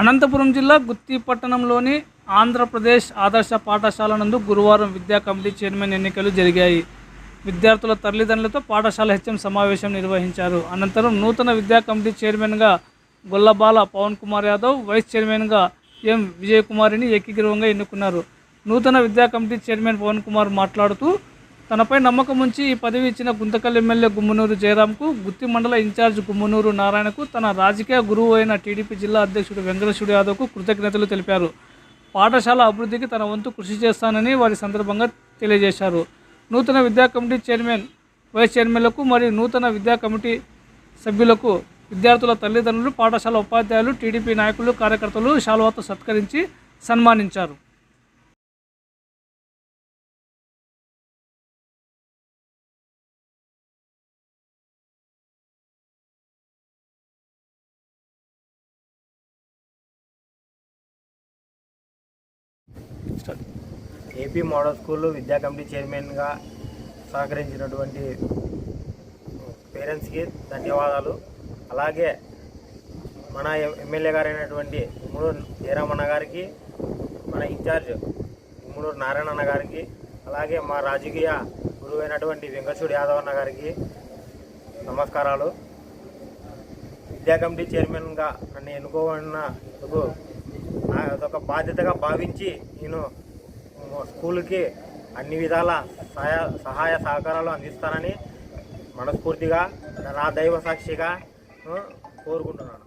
అనంతపురం జిల్లా గుత్తి పట్టణంలోని ఆంధ్రప్రదేశ్ ఆదర్శ పాఠశాల నందు గురువారం విద్యా కమిటీ చైర్మన్ ఎన్నికలు జరిగాయి. విద్యార్థుల తల్లిదండ్రులతో పాఠశాల హెచ్ఎం సమావేశం నిర్వహించారు. అనంతరం నూతన విద్యా కమిటీ చైర్మన్గా గొల్లబాల పవన్ కుమార్ యాదవ్ వైస్ చైర్మన్గా ఎం విజయకుమారిని ఏకీగ్రీవంగా ఎన్నుకున్నారు. నూతన విద్యా కమిటీ చైర్మన్ పవన్ కుమార్ మాట్లాడుతూ తనపై నమ్మకం ఉంచి ఈ పదవి ఇచ్చిన గుంతకల్ ఎమ్మెల్యే గుమ్మనూరు జయరాంకు గుత్తి మండల ఇన్ఛార్జ్ గుమ్మనూరు నారాయణకు తన రాజకీయ గురువు అయిన టీడీపీ జిల్లా అధ్యక్షుడు వెంకటేశ్వరు యాదవ్కు కృతజ్ఞతలు తెలిపారు. పాఠశాల అభివృద్ధికి తన వంతు కృషి చేస్తానని వారి సందర్భంగా తెలియజేశారు. నూతన విద్యా కమిటీ చైర్మన్ వైస్ చైర్మన్లకు మరియు నూతన విద్యా కమిటీ సభ్యులకు విద్యార్థుల తల్లిదండ్రులు పాఠశాల ఉపాధ్యాయులు టీడీపీ నాయకులు కార్యకర్తలు శాలువాతో సత్కరించి సన్మానించారు. ఏపీ మోడల్ స్కూల్ విద్యా కమిటీ చైర్మన్గా సహకరించినటువంటి పేరెంట్స్కి ధన్యవాదాలు. అలాగే మన ఎమ్మెల్యే గారైనటువంటి ఉమ్మూరు జయరామన్న గారికి మన ఇన్ఛార్జ్ ఉమ్మూరు నారాయణ అన్న గారికి అలాగే మా రాజకీయ గురువు అయినటువంటి వెంకటేశ్వర యాదవ్ అన్న గారికి నమస్కారాలు. విద్యా కమిటీ చైర్మన్గా నన్ను ఎన్నుకోవడందుకు అదొక బాధ్యతగా భావించి నేను స్కూల్కి అన్ని విధాల సహాయ సహాయ సహకారాలు అందిస్తానని మనస్ఫూర్తిగా నా దైవ సాక్షిగా కోరుకుంటున్నాను.